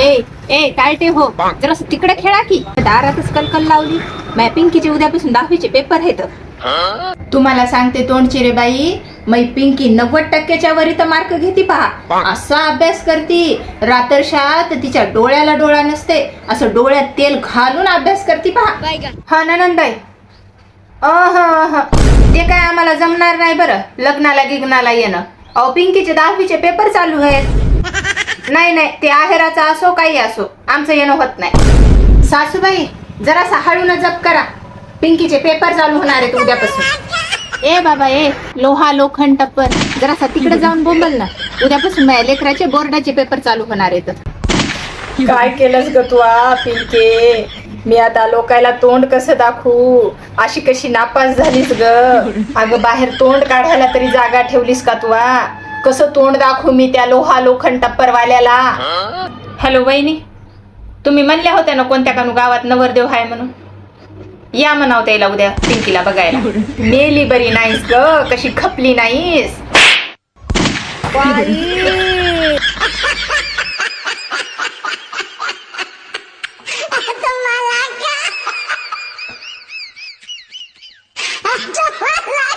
ए ए काय ते हो? जरा तिकडे खेळा की. दारातच कलकल लावली. मॅपिंगकीचे उद्यापासून दहावीचे पेपर आहेत. तुम्हाला सांगते तोंडची रे बाई. मै पिंकी नव्वद टक्क्याच्या वरी तर मार्क घेती पहा. असा अभ्यास करती. रात्रशात तिच्या डोळ्याला डोळा नसते. असं डोळ्यात तेल घालून अभ्यास करती पहा. हा ननंदाई अह अह. ते काय आम्हाला जमणार नाही बरं. लग्नाला गिग्नाला येणं. अहो पिंकीचे दहावीचे पेपर चालू आहेत. नाही नाही ते आहेराचा असो काही असो आमचं येणं होत नाही. सासूबाई जरासा हळून जप करा. पिंकीचे पेपर चालू होणार आहेत उद्यापासून. ए बाबा ए लोहा लोखंड टप्पर. जरासा तिकडे जाऊन बोंबल ना. उद्यापासून माझ्या लेकराचे बोर्डाचे पेपर चालू होणार आहेत. काय केलंस ग तू आ, पिंके? मी आता लोकायला तोंड कसं दाखवू? अशी कशी नापास झालीस ग? अगं बाहेर तोंड काढायला तरी जागा ठेवलीस का तू आ? कसं तोंड दाखवू मी त्या लोहा लोखंड टप्परवाल्याला? हॅलो वहिनी. तुम्ही म्हणल्या होत्या ना कोणत्या कानू गावात नवरदेव आहे म्हणून? या म्हणाव त्याला उद्या पिंकीला बघायला. मेली बरी नाहीस ग कशी खपली नाहीस.